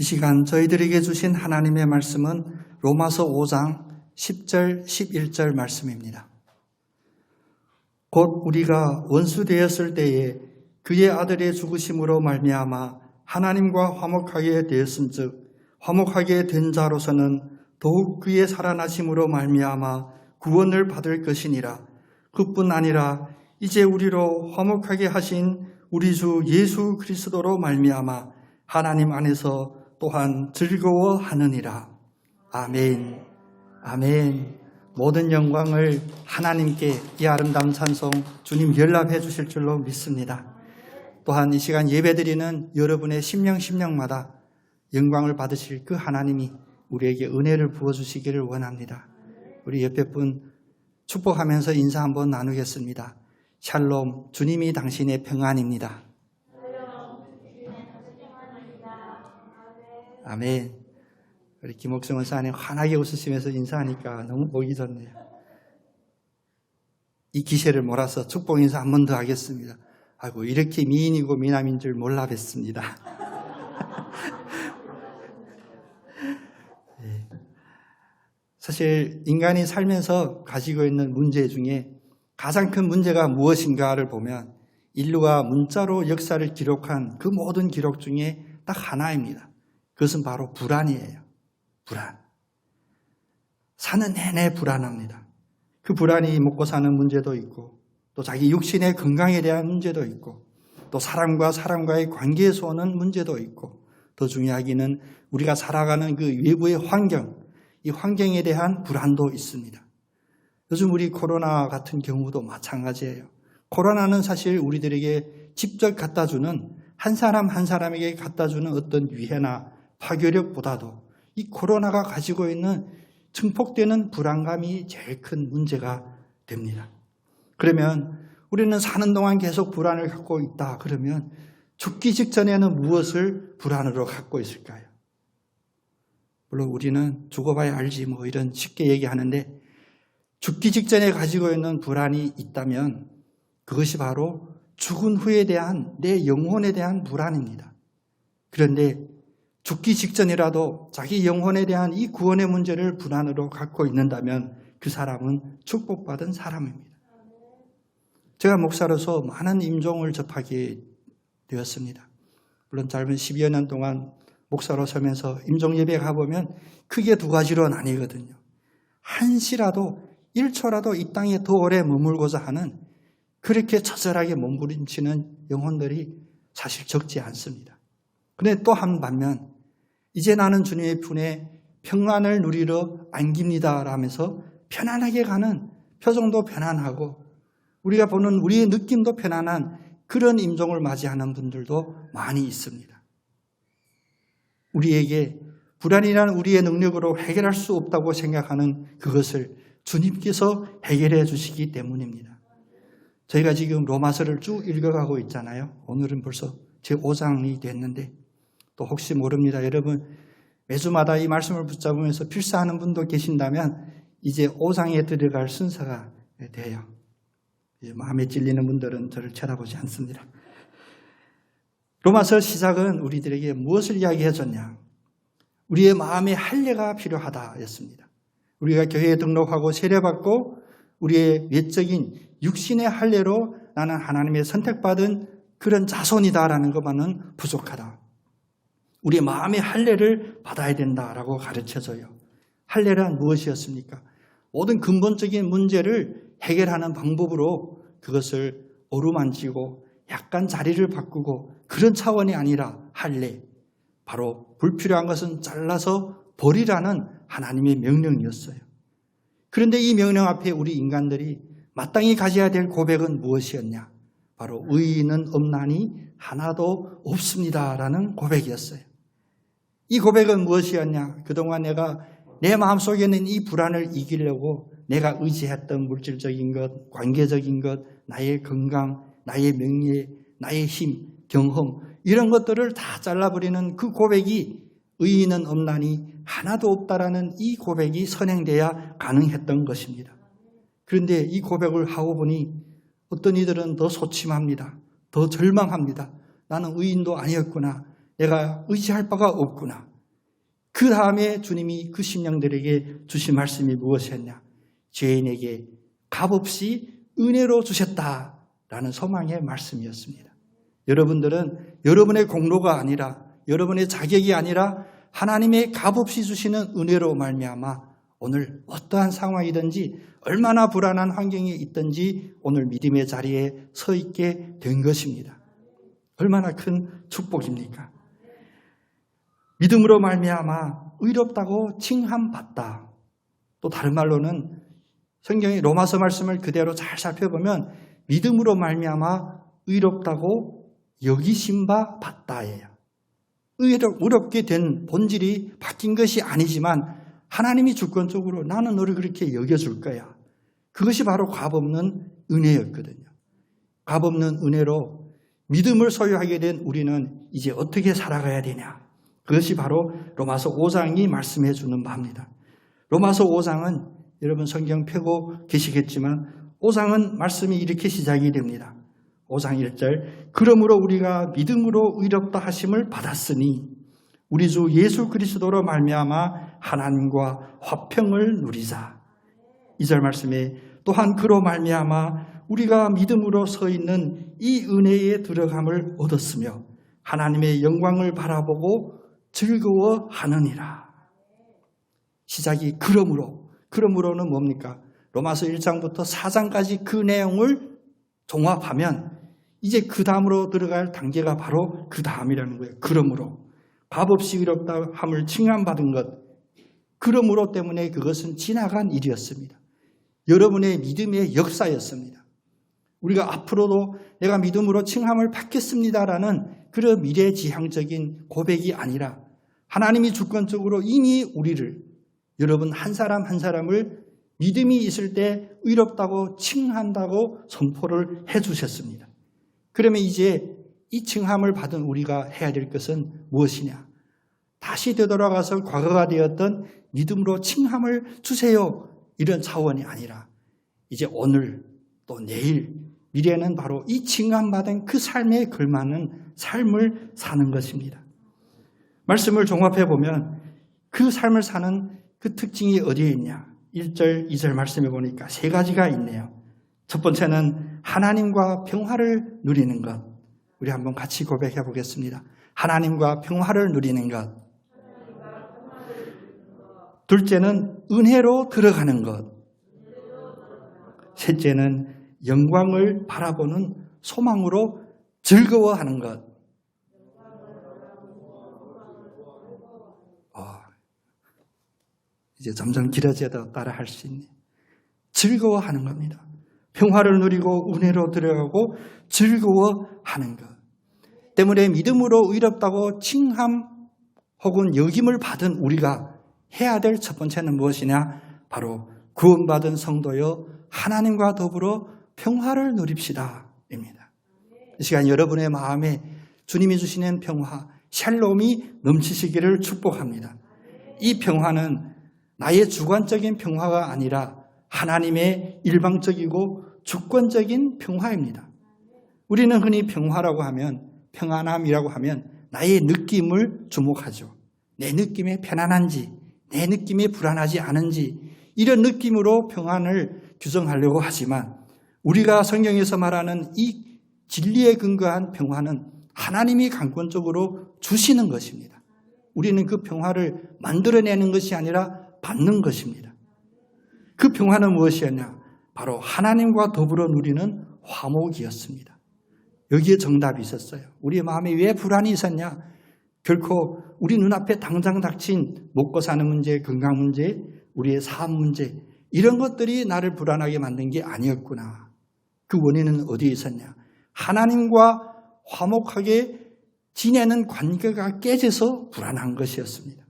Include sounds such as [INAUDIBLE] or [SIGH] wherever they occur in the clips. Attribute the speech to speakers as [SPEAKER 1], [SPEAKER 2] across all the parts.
[SPEAKER 1] 이 시간 저희들에게 주신 하나님의 말씀은 로마서 5장 10절, 11절 말씀입니다. 곧 우리가 원수 되었을 때에 그의 아들의 죽으심으로 말미암아 하나님과 화목하게 되었은즉 화목하게 된 자로서는 더욱 그의 살아나심으로 말미암아 구원을 받을 것이니라. 그뿐 아니라 이제 우리로 화목하게 하신 우리 주 예수 그리스도로 말미암아 하나님 안에서 또한 즐거워하느니라. 아멘. 아멘. 모든 영광을 하나님께 이 아름다운 찬송 주님 연락해 주실 줄로 믿습니다. 또한 이 시간 예배드리는 여러분의 심령 심령마다 영광을 받으실 그 하나님이 우리에게 은혜를 부어 주시기를 원합니다. 우리 옆에 분 축복하면서 인사 한번 나누겠습니다. 샬롬, 주님이 당신의 평안입니다. 아멘. 우리 김옥성 원사님 환하게 웃으시면서 인사하니까 너무 보기 좋네요. 이 기세를 몰아서 축복 인사 한 번 더 하겠습니다. 아이고, 이렇게 미인이고 미남인 줄 몰라 뵀습니다. 예. [LAUGHS] 사실 인간이 살면서 가지고 있는 문제 중에 가장 큰 문제가 무엇인가를 보면 인류가 문자로 역사를 기록한 그 모든 기록 중에 딱 하나입니다. 그것은 바로 불안이에요. 불안. 사는 내내 불안합니다. 그 불안이 먹고 사는 문제도 있고 또 자기 육신의 건강에 대한 문제도 있고 또 사람과 사람과의 관계에서 오는 문제도 있고 더 중요하기는 우리가 살아가는 그 외부의 환경, 이 환경에 대한 불안도 있습니다. 요즘 우리 코로나 같은 경우도 마찬가지예요. 코로나는 사실 우리들에게 직접 갖다 주는 한 사람 한 사람에게 갖다 주는 어떤 위해나 파괴력보다도 이 코로나가 가지고 있는 증폭되는 불안감이 제일 큰 문제가 됩니다. 그러면 우리는 사는 동안 계속 불안을 갖고 있다. 그러면 죽기 직전에는 무엇을 불안으로 갖고 있을까요? 물론 우리는 죽어봐야 알지 뭐 이런 쉽게 얘기하는데 죽기 직전에 가지고 있는 불안이 있다면 그것이 바로 죽은 후에 대한 내 영혼에 대한 불안입니다. 그런데 죽기 직전이라도 자기 영혼에 대한 이 구원의 문제를 불안으로 갖고 있는다면 그 사람은 축복받은 사람입니다. 제가 목사로서 많은 임종을 접하게 되었습니다. 물론 짧은 12여 년 동안 목사로 서면서 임종 예배 가보면 크게 두 가지로 나뉘거든요. 한시라도 1초라도 이 땅에 더 오래 머물고자 하는 그렇게 처절하게 몸부림치는 영혼들이 사실 적지 않습니다. 그런데 또 한 반면 이제 나는 주님의 품에 평안을 누리러 안깁니다 라면서 편안하게 가는 표정도 편안하고 우리가 보는 우리의 느낌도 편안한 그런 임종을 맞이하는 분들도 많이 있습니다. 우리에게 불안이란 우리의 능력으로 해결할 수 없다고 생각하는 그것을 주님께서 해결해 주시기 때문입니다. 저희가 지금 로마서를 쭉 읽어가고 있잖아요. 오늘은 벌써 제 5장이 됐는데 또 혹시 모릅니다. 여러분 매주마다 이 말씀을 붙잡으면서 필사하는 분도 계신다면 이제 5장에 들어갈 순서가 돼요. 마음에 찔리는 분들은 저를 쳐다보지 않습니다. 로마서 시작은 우리들에게 무엇을 이야기해 줬냐? 우리의 마음의 할례가 필요하다였습니다. 우리가 교회에 등록하고 세례받고 우리의 외적인 육신의 할례로 나는 하나님의 선택받은 그런 자손이다라는 것만은 부족하다. 우리의 마음의 할례를 받아야 된다라고 가르쳐줘요. 할례란 무엇이었습니까? 모든 근본적인 문제를 해결하는 방법으로 그것을 어루만지고 약간 자리를 바꾸고 그런 차원이 아니라 할례. 바로 불필요한 것은 잘라서 버리라는 하나님의 명령이었어요. 그런데 이 명령 앞에 우리 인간들이 마땅히 가져야 될 고백은 무엇이었냐? 바로 의인은 없나니 하나도 없습니다라는 고백이었어요. 이 고백은 무엇이었냐? 그동안 내가 내 마음속에 있는 이 불안을 이기려고 내가 의지했던 물질적인 것, 관계적인 것, 나의 건강, 나의 명예, 나의 힘, 경험, 이런 것들을 다 잘라버리는 그 고백이 의인은 없나니 하나도 없다라는 이 고백이 선행돼야 가능했던 것입니다. 그런데 이 고백을 하고 보니 어떤 이들은 더 소침합니다. 더 절망합니다. 나는 의인도 아니었구나. 내가 의지할 바가 없구나. 그 다음에 주님이 그 심령들에게 주신 말씀이 무엇이었냐? 죄인에게 값없이 은혜로 주셨다라는 소망의 말씀이었습니다. 여러분들은 여러분의 공로가 아니라 여러분의 자격이 아니라 하나님의 값없이 주시는 은혜로 말미암아 오늘 어떠한 상황이든지 얼마나 불안한 환경에 있든지 오늘 믿음의 자리에 서 있게 된 것입니다. 얼마나 큰 축복입니까? 믿음으로 말미암아 의롭다고 칭함받다. 또 다른 말로는 성경의 로마서 말씀을 그대로 잘 살펴보면 믿음으로 말미암아 의롭다고 여기심 바 받다예요. 의롭게 된 본질이 바뀐 것이 아니지만 하나님이 주권적으로 나는 너를 그렇게 여겨줄 거야. 그것이 바로 값없는 은혜였거든요. 값없는 은혜로 믿음을 소유하게 된 우리는 이제 어떻게 살아가야 되냐. 그것이 바로 로마서 5장이 말씀해 주는 바입니다. 로마서 5장은 여러분 성경 펴고 계시겠지만 5장은 말씀이 이렇게 시작이 됩니다. 5장 1절 그러므로 우리가 믿음으로 의롭다 하심을 받았으니 우리 주 예수 그리스도로 말미암아 하나님과 화평을 누리자. 2절 말씀에 또한 그로 말미암아 우리가 믿음으로 서 있는 이 은혜에 들어감을 얻었으며 하나님의 영광을 바라보고 즐거워하느니라. 시작이 그러므로 그러므로는 뭡니까? 로마서 1장부터 4장까지 그 내용을 종합하면 이제 그 다음으로 들어갈 단계가 바로 그 다음이라는 거예요. 그러므로 값없이 의롭다 함을 칭함받은 것 그러므로 때문에 그것은 지나간 일이었습니다. 여러분의 믿음의 역사였습니다. 우리가 앞으로도 내가 믿음으로 칭함을 받겠습니다라는 그런 미래지향적인 고백이 아니라 하나님이 주권적으로 이미 우리를 여러분 한 사람 한 사람을 믿음이 있을 때 의롭다고 칭한다고 선포를 해 주셨습니다. 그러면 이제 이 칭함을 받은 우리가 해야 될 것은 무엇이냐? 다시 되돌아가서 과거가 되었던 믿음으로 칭함을 주세요. 이런 차원이 아니라 이제 오늘 또 내일 미래는 바로 이 칭함 받은 그 삶에 걸맞는 삶을 사는 것입니다. 말씀을 종합해 보면 그 삶을 사는 그 특징이 어디에 있냐? 1절, 2절 말씀해 보니까 세 가지가 있네요. 첫 번째는 하나님과 평화를 누리는 것. 우리 한번 같이 고백해 보겠습니다. 하나님과 평화를 누리는 것. 둘째는 은혜로 들어가는 것. 셋째는 영광을 바라보는 소망으로 즐거워하는 것. 어, 이제 점점 길어져도 따라 할 수 있네. 즐거워하는 겁니다. 평화를 누리고 은혜로 들어가고 즐거워하는 것. 때문에 믿음으로 의롭다고 칭함 혹은 역임을 받은 우리가 해야 될 첫 번째는 무엇이냐? 바로 구원받은 성도여 하나님과 더불어 평화를 누립시다. 입니다. 이 시간 여러분의 마음에 주님이 주시는 평화, 샬롬이 넘치시기를 축복합니다. 이 평화는 나의 주관적인 평화가 아니라 하나님의 일방적이고 주권적인 평화입니다. 우리는 흔히 평화라고 하면 평안함이라고 하면 나의 느낌을 주목하죠. 내 느낌에 편안한지, 내 느낌에 불안하지 않은지 이런 느낌으로 평안을 규정하려고 하지만 우리가 성경에서 말하는 이 진리에 근거한 평화는 하나님이 강권적으로 주시는 것입니다. 우리는 그 평화를 만들어내는 것이 아니라 받는 것입니다. 그 평화는 무엇이었냐? 바로 하나님과 더불어 누리는 화목이었습니다. 여기에 정답이 있었어요. 우리의 마음에 왜 불안이 있었냐? 결코 우리 눈앞에 당장 닥친 먹고 사는 문제, 건강 문제, 우리의 삶 문제, 이런 것들이 나를 불안하게 만든 게 아니었구나. 그 원인은 어디에 있었냐? 하나님과 화목하게 지내는 관계가 깨져서 불안한 것이었습니다.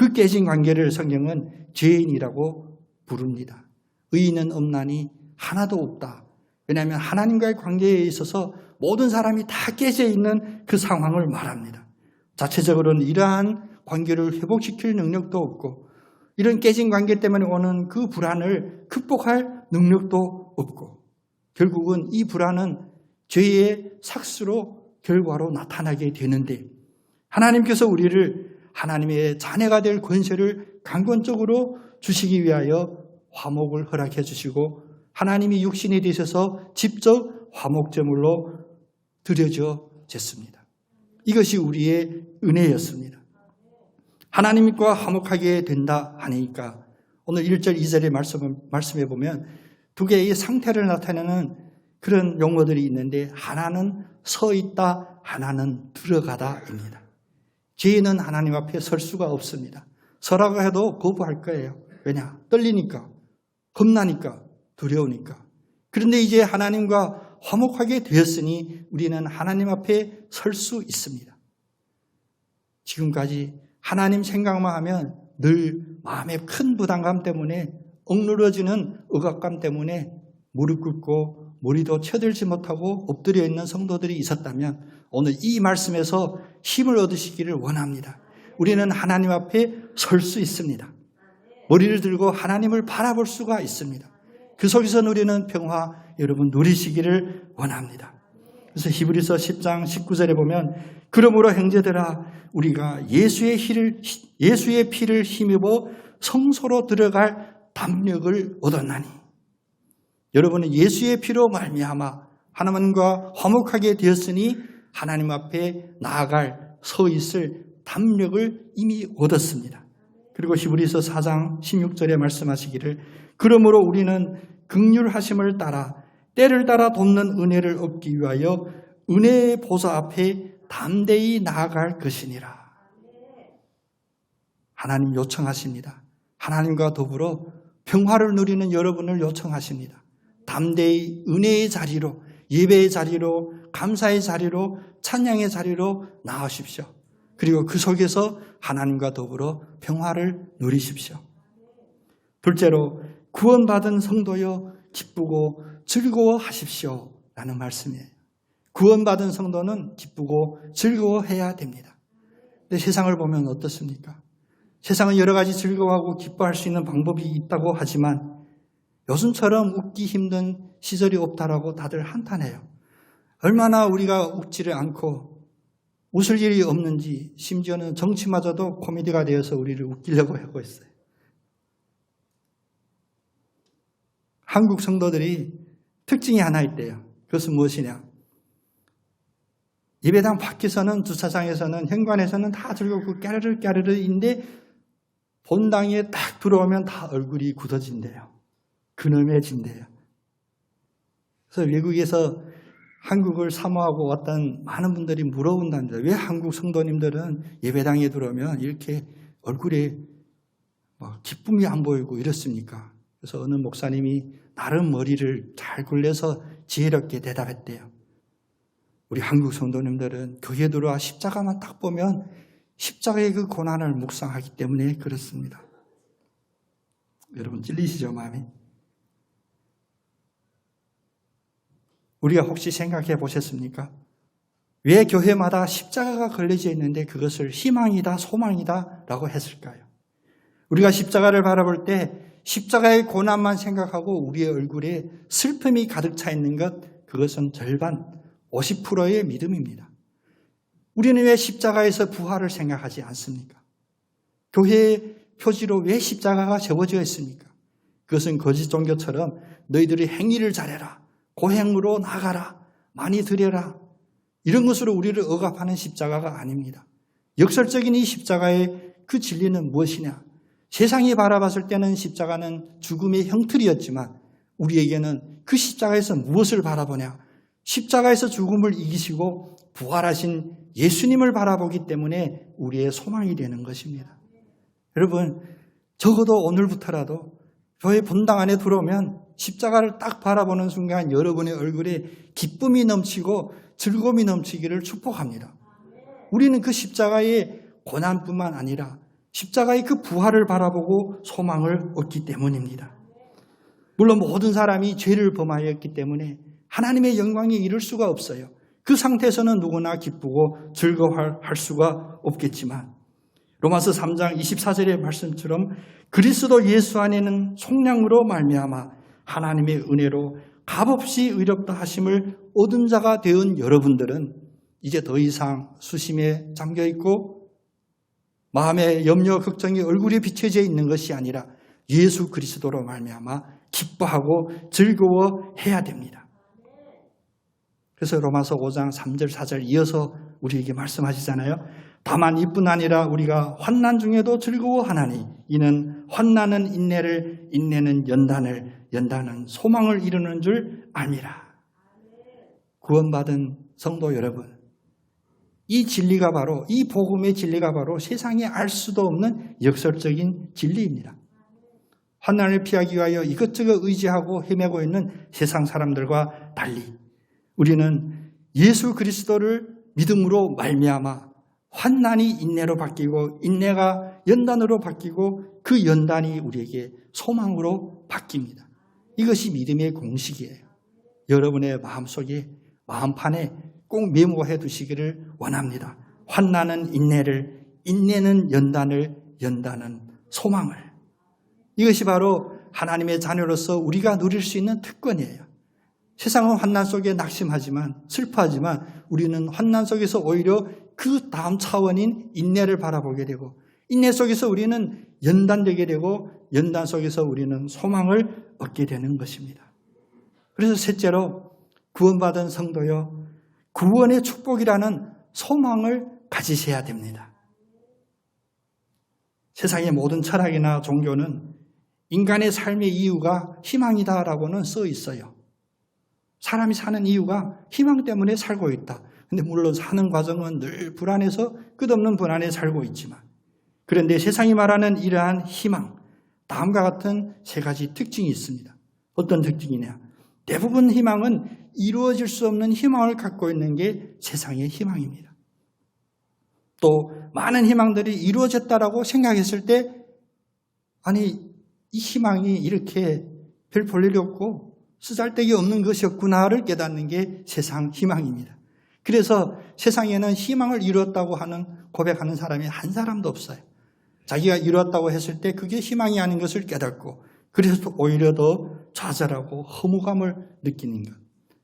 [SPEAKER 1] 그 깨진 관계를 성경은 죄인이라고 부릅니다. 의인은 없나니 하나도 없다. 왜냐하면 하나님과의 관계에 있어서 모든 사람이 다 깨져 있는 그 상황을 말합니다. 자체적으로는 이러한 관계를 회복시킬 능력도 없고 이런 깨진 관계 때문에 오는 그 불안을 극복할 능력도 없고 결국은 이 불안은 죄의 삭스로 결과로 나타나게 되는데 하나님께서 우리를 하나님의 자녀가 될 권세를 강권적으로 주시기 위하여 화목을 허락해 주시고 하나님이 육신이 되셔서 직접 화목제물로 드려져 졌습니다. 이것이 우리의 은혜였습니다. 하나님과 화목하게 된다 하니까 오늘 1절, 2절의 말씀, 말씀해 보면 두 개의 상태를 나타내는 그런 용어들이 있는데 하나는 서 있다, 하나는 들어가다입니다. 죄인은 하나님 앞에 설 수가 없습니다. 서라고 해도 거부할 거예요. 왜냐? 떨리니까, 겁나니까, 두려우니까. 그런데 이제 하나님과 화목하게 되었으니 우리는 하나님 앞에 설 수 있습니다. 지금까지 하나님 생각만 하면 늘 마음의 큰 부담감 때문에 억누러지는 억압감 때문에 무릎 꿇고 머리도 쳐들지 못하고 엎드려 있는 성도들이 있었다면 오늘 이 말씀에서 힘을 얻으시기를 원합니다. 우리는 하나님 앞에 설 수 있습니다. 머리를 들고 하나님을 바라볼 수가 있습니다. 그 속에서 누리는 평화 여러분 누리시기를 원합니다. 그래서 히브리서 10장 19절에 보면 그러므로 형제들아 우리가 예수의 피를 예수의 피를 힘입어 성소로 들어갈 담력을 얻었나니 여러분은 예수의 피로 말미암아 하나님과 화목하게 되었으니 하나님 앞에 나아갈 서 있을 담력을 이미 얻었습니다. 그리고 히브리서 4장 16절에 말씀하시기를 그러므로 우리는 극률하심을 따라 때를 따라 돕는 은혜를 얻기 위하여 은혜의 보좌 앞에 담대히 나아갈 것이니라. 하나님 요청하십니다. 하나님과 더불어 평화를 누리는 여러분을 요청하십니다. 담대히 은혜의 자리로, 예배의 자리로, 감사의 자리로, 찬양의 자리로 나아십시오. 그리고 그 속에서 하나님과 더불어 평화를 누리십시오. 둘째로 구원받은 성도여 기쁘고 즐거워하십시오. 라는 말씀이에요. 구원받은 성도는 기쁘고 즐거워해야 됩니다. 근데 세상을 보면 어떻습니까? 세상은 여러 가지 즐거워하고 기뻐할 수 있는 방법이 있다고 하지만 요즘처럼 웃기 힘든 시절이 없다라고 다들 한탄해요. 얼마나 우리가 웃지를 않고 웃을 일이 없는지 심지어는 정치마저도 코미디가 되어서 우리를 웃기려고 하고 있어요. 한국 성도들이 특징이 하나 있대요. 그것은 무엇이냐? 예배당 밖에서는 주차장에서는 현관에서는 다 즐겁고 까르르 까르르인데 본당에 딱 들어오면 다 얼굴이 굳어진대요. 근엄해진대요. 그래서 외국에서 한국을 사모하고 왔던 많은 분들이 물어본답니다. 왜 한국 성도님들은 예배당에 들어오면 이렇게 얼굴에 기쁨이 안 보이고 이렇습니까? 그래서 어느 목사님이 나름 머리를 잘 굴려서 지혜롭게 대답했대요. 우리 한국 성도님들은 교회 들어와 십자가만 딱 보면 십자가의 그 고난을 묵상하기 때문에 그렇습니다. 여러분 찔리시죠, 마음이? 우리가 혹시 생각해 보셨습니까? 왜 교회마다 십자가가 걸려져 있는데 그것을 희망이다, 소망이다 라고 했을까요? 우리가 십자가를 바라볼 때 십자가의 고난만 생각하고 우리의 얼굴에 슬픔이 가득 차 있는 것, 그것은 절반, 50%의 믿음입니다. 우리는 왜 십자가에서 부활을 생각하지 않습니까? 교회의 표지로 왜 십자가가 접어져 있습니까? 그것은 거짓 종교처럼 너희들이 행위를 잘해라. 고행으로 나가라. 많이 드려라. 이런 것으로 우리를 억압하는 십자가가 아닙니다. 역설적인 이 십자가의 그 진리는 무엇이냐? 세상이 바라봤을 때는 십자가는 죽음의 형틀이었지만 우리에게는 그 십자가에서 무엇을 바라보냐? 십자가에서 죽음을 이기시고 부활하신 예수님을 바라보기 때문에 우리의 소망이 되는 것입니다. 여러분, 적어도 오늘부터라도 교회 본당 안에 들어오면 십자가를 딱 바라보는 순간 여러분의 얼굴에 기쁨이 넘치고 즐거움이 넘치기를 축복합니다. 우리는 그 십자가의 고난뿐만 아니라 십자가의 그 부활을 바라보고 소망을 얻기 때문입니다. 물론 모든 사람이 죄를 범하였기 때문에 하나님의 영광에 이를 수가 없어요. 그 상태에서는 누구나 기쁘고 즐거워할 수가 없겠지만 로마서 3장 24절의 말씀처럼 그리스도 예수 안에는 속량으로 말미암아 하나님의 은혜로 값없이 의롭다 하심을 얻은 자가 되은 여러분들은 이제 더 이상 수심에 잠겨 있고 마음의 염려, 걱정이 얼굴에 비춰져 있는 것이 아니라 예수 그리스도로 말미암아 기뻐하고 즐거워해야 됩니다. 그래서 로마서 5장 3절 4절 이어서 우리에게 말씀하시잖아요. 다만 이뿐 아니라 우리가 환난 중에도 즐거워하나니 이는 환난은 인내를 인내는 연단을 연단은 소망을 이루는 줄 압니다. 구원받은 성도 여러분, 이 진리가 바로 이 복음의 진리가 바로 세상에 알 수도 없는 역설적인 진리입니다. 환난을 피하기 위하여 이것저것 의지하고 헤매고 있는 세상 사람들과 달리 우리는 예수 그리스도를 믿음으로 말미암아 환난이 인내로 바뀌고 인내가 연단으로 바뀌고 그 연단이 우리에게 소망으로 바뀝니다. 이것이 믿음의 공식이에요. 여러분의 마음속에 마음판에 꼭 메모해 두시기를 원합니다. 환난은 인내를, 인내는 연단을, 연단은 소망을. 이것이 바로 하나님의 자녀로서 우리가 누릴 수 있는 특권이에요. 세상은 환난 속에 낙심하지만 슬퍼하지만 우리는 환난 속에서 오히려 그 다음 차원인 인내를 바라보게 되고 인내 속에서 우리는 연단되게 되고 연단 속에서 우리는 소망을 얻게 되는 것입니다. 그래서 셋째로 구원받은 성도여 구원의 축복이라는 소망을 가지셔야 됩니다. 세상의 모든 철학이나 종교는 인간의 삶의 이유가 희망이다라고는 써 있어요. 사람이 사는 이유가 희망 때문에 살고 있다. 근데 물론 사는 과정은 늘 불안해서 끝없는 불안에 살고 있지만 그런데 세상이 말하는 이러한 희망, 다음과 같은 세 가지 특징이 있습니다. 어떤 특징이냐? 대부분 희망은 이루어질 수 없는 희망을 갖고 있는 게 세상의 희망입니다. 또 많은 희망들이 이루어졌다라고 생각했을 때 아니 이 희망이 이렇게 별 볼 일이 없고 쓰잘데기 없는 것이었구나를 깨닫는 게 세상 희망입니다. 그래서 세상에는 희망을 이루었다고 하는 고백하는 사람이 한 사람도 없어요. 자기가 이루었다고 했을 때 그게 희망이 아닌 것을 깨닫고 그래서 오히려 더 좌절하고 허무감을 느끼는 것.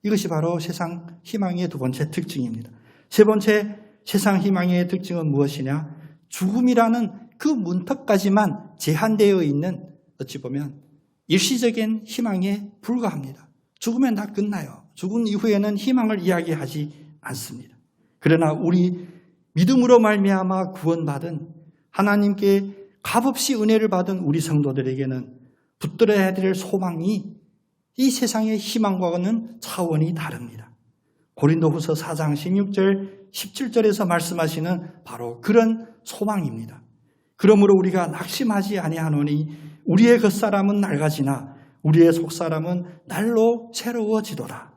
[SPEAKER 1] 이것이 바로 세상 희망의 두 번째 특징입니다. 세 번째 세상 희망의 특징은 무엇이냐? 죽음이라는 그 문턱까지만 제한되어 있는 어찌 보면 일시적인 희망에 불과합니다. 죽으면 다 끝나요. 죽은 이후에는 희망을 이야기하지 않습니다. 그러나 우리 믿음으로 말미암아 구원받은 하나님께 값없이 은혜를 받은 우리 성도들에게는 붙들어야 될 소망이 이 세상의 희망과는 차원이 다릅니다. 고린도후서 4장 16절 17절에서 말씀하시는 바로 그런 소망입니다. 그러므로 우리가 낙심하지 아니하노니 우리의 겉사람은 낡아지나 우리의 속사람은 날로 새로워지도다.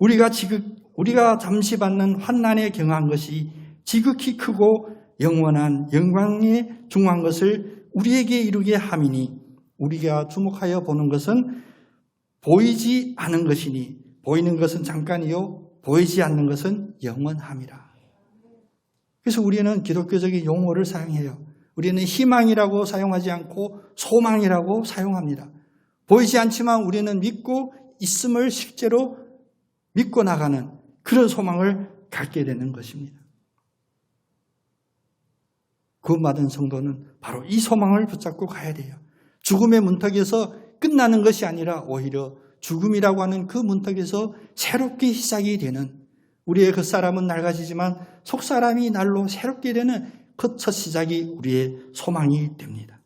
[SPEAKER 1] 우리가 지극 우리가 잠시 받는 환난에 경한 것이 지극히 크고 영원한 영광에 중한 것을 우리에게 이루게 함이니 우리가 주목하여 보는 것은 보이지 않은 것이니 보이는 것은 잠깐이요 보이지 않는 것은 영원함이라. 그래서 우리는 기독교적인 용어를 사용해요. 우리는 희망이라고 사용하지 않고 소망이라고 사용합니다. 보이지 않지만 우리는 믿고 있음을 실제로 믿고 나가는 그런 소망을 갖게 되는 것입니다. 구원받은 성도는 바로 이 소망을 붙잡고 가야 돼요. 죽음의 문턱에서 끝나는 것이 아니라 오히려 죽음이라고 하는 그 문턱에서 새롭게 시작이 되는 우리의 겉사람은 낡아지지만 속사람이 날로 새롭게 되는 그 첫 시작이 우리의 소망이 됩니다.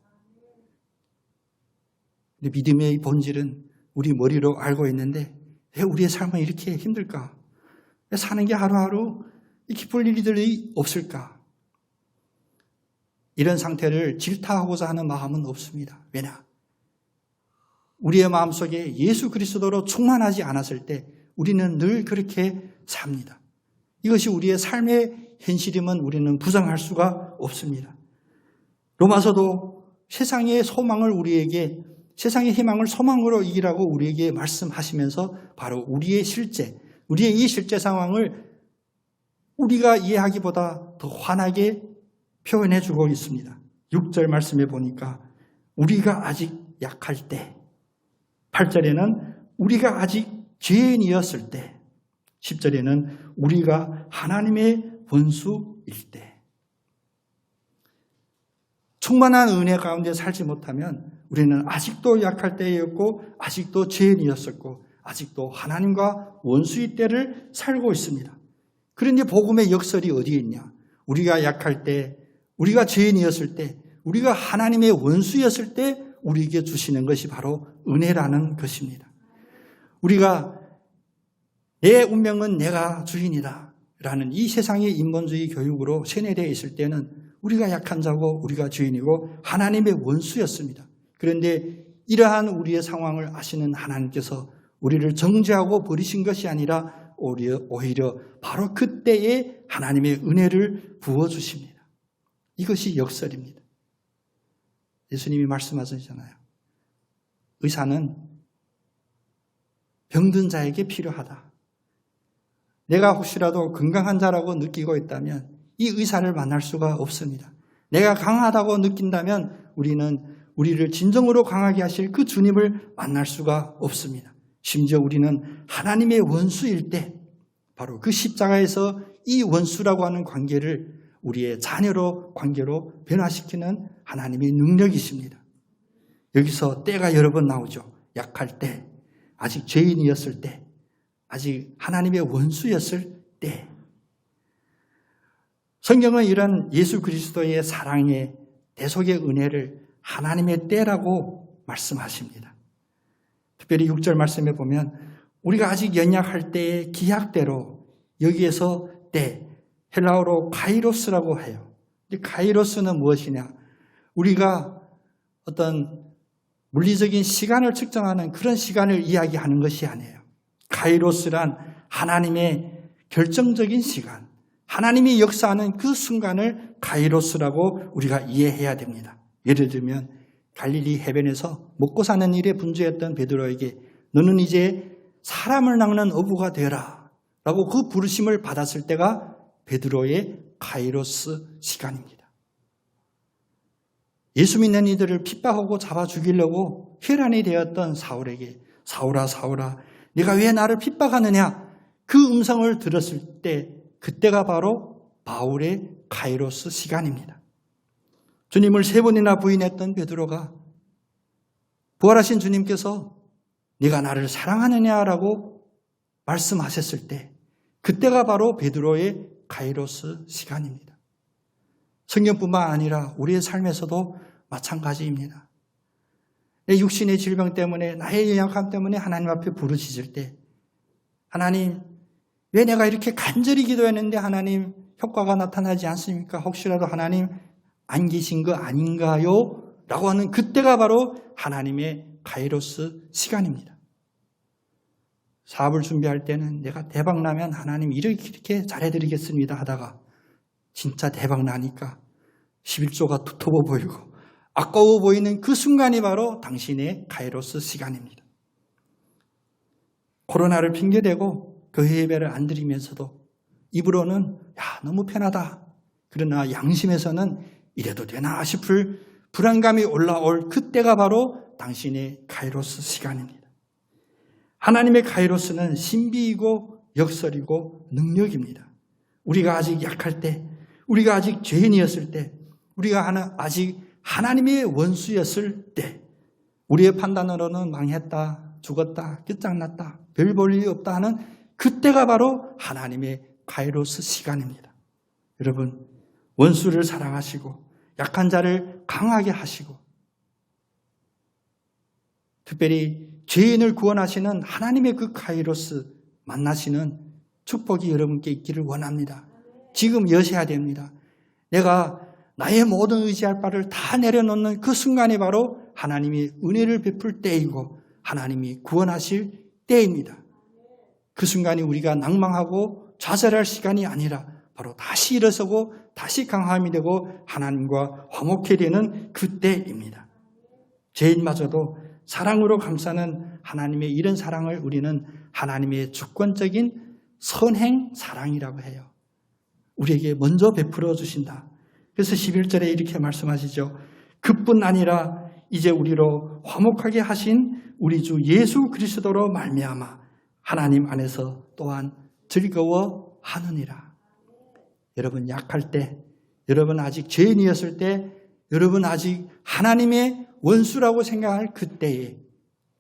[SPEAKER 1] 믿음의 본질은 우리 머리로 알고 있는데 왜 우리의 삶은 이렇게 힘들까? 왜 사는 게 하루하루 기쁠 일들이 없을까? 이런 상태를 질타하고자 하는 마음은 없습니다. 왜냐? 우리의 마음속에 예수 그리스도로 충만하지 않았을 때 우리는 늘 그렇게 삽니다. 이것이 우리의 삶의 현실임은 우리는 부정할 수가 없습니다. 로마서도 세상의 소망을 우리에게 세상의 희망을 소망으로 이기라고 우리에게 말씀하시면서 바로 우리의 실제, 우리의 이 실제 상황을 우리가 이해하기보다 더 환하게 표현해 주고 있습니다. 6절 말씀에 보니까 우리가 아직 약할 때 8절에는 우리가 아직 죄인이었을 때 10절에는 우리가 하나님의 본수일 때 충만한 은혜 가운데 살지 못하면 우리는 아직도 약할 때였고 아직도 죄인이었었고 아직도 하나님과 원수의 때를 살고 있습니다. 그런데 복음의 역설이 어디에 있냐? 우리가 약할 때, 우리가 죄인이었을 때, 우리가 하나님의 원수였을 때 우리에게 주시는 것이 바로 은혜라는 것입니다. 우리가 내 운명은 내가 주인이다. 라는 이 세상의 인본주의 교육으로 세뇌되어 있을 때는 우리가 약한 자고 우리가 주인이고 하나님의 원수였습니다. 그런데 이러한 우리의 상황을 아시는 하나님께서 우리를 정죄하고 버리신 것이 아니라 오히려, 바로 그때에 하나님의 은혜를 부어주십니다. 이것이 역설입니다. 예수님이 말씀하셨잖아요. 의사는 병든 자에게 필요하다. 내가 혹시라도 건강한 자라고 느끼고 있다면 이 의사를 만날 수가 없습니다. 내가 강하다고 느낀다면 우리는 우리를 진정으로 강하게 하실 그 주님을 만날 수가 없습니다. 심지어 우리는 하나님의 원수일 때 바로 그 십자가에서 이 원수라고 하는 관계를 우리의 자녀로 관계로 변화시키는 하나님의 능력이십니다. 여기서 때가 여러 번 나오죠. 약할 때, 아직 죄인이었을 때, 아직 하나님의 원수였을 때. 성경은 이런 예수 그리스도의 사랑의 대속의 은혜를 하나님의 때라고 말씀하십니다. 특별히 6절 말씀에 보면 우리가 아직 연약할 때의 기약대로 여기에서 때, 헬라어로 카이로스라고 해요. 카이로스는 무엇이냐? 우리가 어떤 물리적인 시간을 측정하는 그런 시간을 이야기하는 것이 아니에요. 카이로스란 하나님의 결정적인 시간, 하나님이 역사하는 그 순간을 카이로스라고 우리가 이해해야 됩니다. 예를 들면 갈릴리 해변에서 먹고 사는 일에 분주했던 베드로에게 너는 이제 사람을 낚는 어부가 되라 라고 그 부르심을 받았을 때가 베드로의 카이로스 시간입니다. 예수 믿는 이들을 핍박하고 잡아 죽이려고 혈안이 되었던 사울에게 사울아 사울아 네가 왜 나를 핍박하느냐 그 음성을 들었을 때 그때가 바로 바울의 카이로스 시간입니다. 주님을 세 번이나 부인했던 베드로가 부활하신 주님께서 네가 나를 사랑하느냐라고 말씀하셨을 때 그때가 바로 베드로의 카이로스 시간입니다. 성경뿐만 아니라 우리의 삶에서도 마찬가지입니다. 내 육신의 질병 때문에 나의 연약함 때문에 하나님 앞에 부르짖을 때 하나님 왜 내가 이렇게 간절히 기도했는데 하나님 효과가 나타나지 않습니까? 혹시라도 하나님 안 계신 거 아닌가요? 라고 하는 그때가 바로 하나님의 카이로스 시간입니다. 사업을 준비할 때는 내가 대박 나면 하나님 이렇게 이렇게 잘해드리겠습니다 하다가 진짜 대박 나니까 11조가 두터워 보이고 아까워 보이는 그 순간이 바로 당신의 카이로스 시간입니다. 코로나를 핑계대고 교회 예배를 안 드리면서도 입으로는 야 너무 편하다. 그러나 양심에서는 이래도 되나 싶을 불안감이 올라올 그때가 바로 당신의 카이로스 시간입니다. 하나님의 카이로스는 신비이고 역설이고 능력입니다. 우리가 아직 약할 때, 우리가 아직 죄인이었을 때, 우리가 하나, 아직 하나님의 원수였을 때, 우리의 판단으로는 망했다, 죽었다, 끝장났다, 별 볼 일이 없다 하는 그때가 바로 하나님의 카이로스 시간입니다. 여러분, 원수를 사랑하시고, 약한 자를 강하게 하시고, 특별히 죄인을 구원하시는 하나님의 그 카이로스 만나시는 축복이 여러분께 있기를 원합니다. 지금 여셔야 됩니다. 내가 나의 모든 의지할 바를 다 내려놓는 그 순간이 바로 하나님이 은혜를 베풀 때이고 하나님이 구원하실 때입니다. 그 순간이 우리가 낭망하고 좌절할 시간이 아니라 바로 다시 일어서고 다시 강함이 되고 하나님과 화목해 되는 그때입니다. 죄인마저도 사랑으로 감싸는 하나님의 이런 사랑을 우리는 하나님의 주권적인 선행 사랑이라고 해요. 우리에게 먼저 베풀어 주신다. 그래서 11절에 이렇게 말씀하시죠. 그뿐 아니라 이제 우리로 화목하게 하신 우리 주 예수 그리스도로 말미암아 하나님 안에서 또한 즐거워 하느니라. 여러분 약할 때, 여러분 아직 죄인이었을 때, 여러분 아직 하나님의 원수라고 생각할 그때에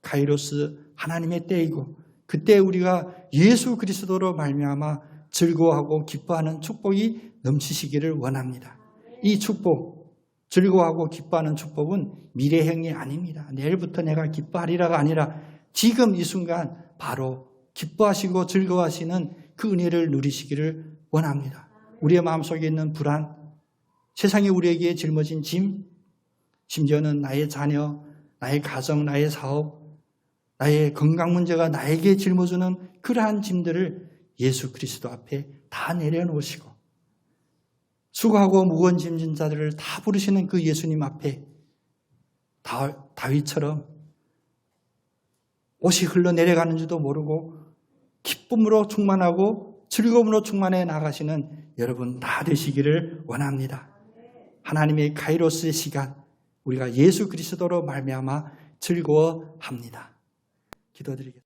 [SPEAKER 1] 카이로스 하나님의 때이고 그때 우리가 예수 그리스도로 말미암아 즐거워하고 기뻐하는 축복이 넘치시기를 원합니다. 이 축복, 즐거워하고 기뻐하는 축복은 미래형이 아닙니다. 내일부터 내가 기뻐하리라가 아니라 지금 이 순간 바로 기뻐하시고 즐거워하시는 그 은혜를 누리시기를 원합니다. 우리의 마음속에 있는 불안, 세상이 우리에게 짊어진 짐, 심지어는 나의 자녀, 나의 가정, 나의 사업, 나의 건강 문제가 나에게 짊어주는 그러한 짐들을 예수 그리스도 앞에 다 내려놓으시고 수고하고 무거운 짐진 자들을 다 부르시는 그 예수님 앞에 다, 다윗처럼 옷이 흘러내려가는 줄도 모르고 기쁨으로 충만하고 즐거움으로 충만해 나가시는 여러분 다 되시기를 원합니다. 하나님의 카이로스의 시간 우리가 예수 그리스도로 말미암아 즐거워합니다. 기도드리겠습니다.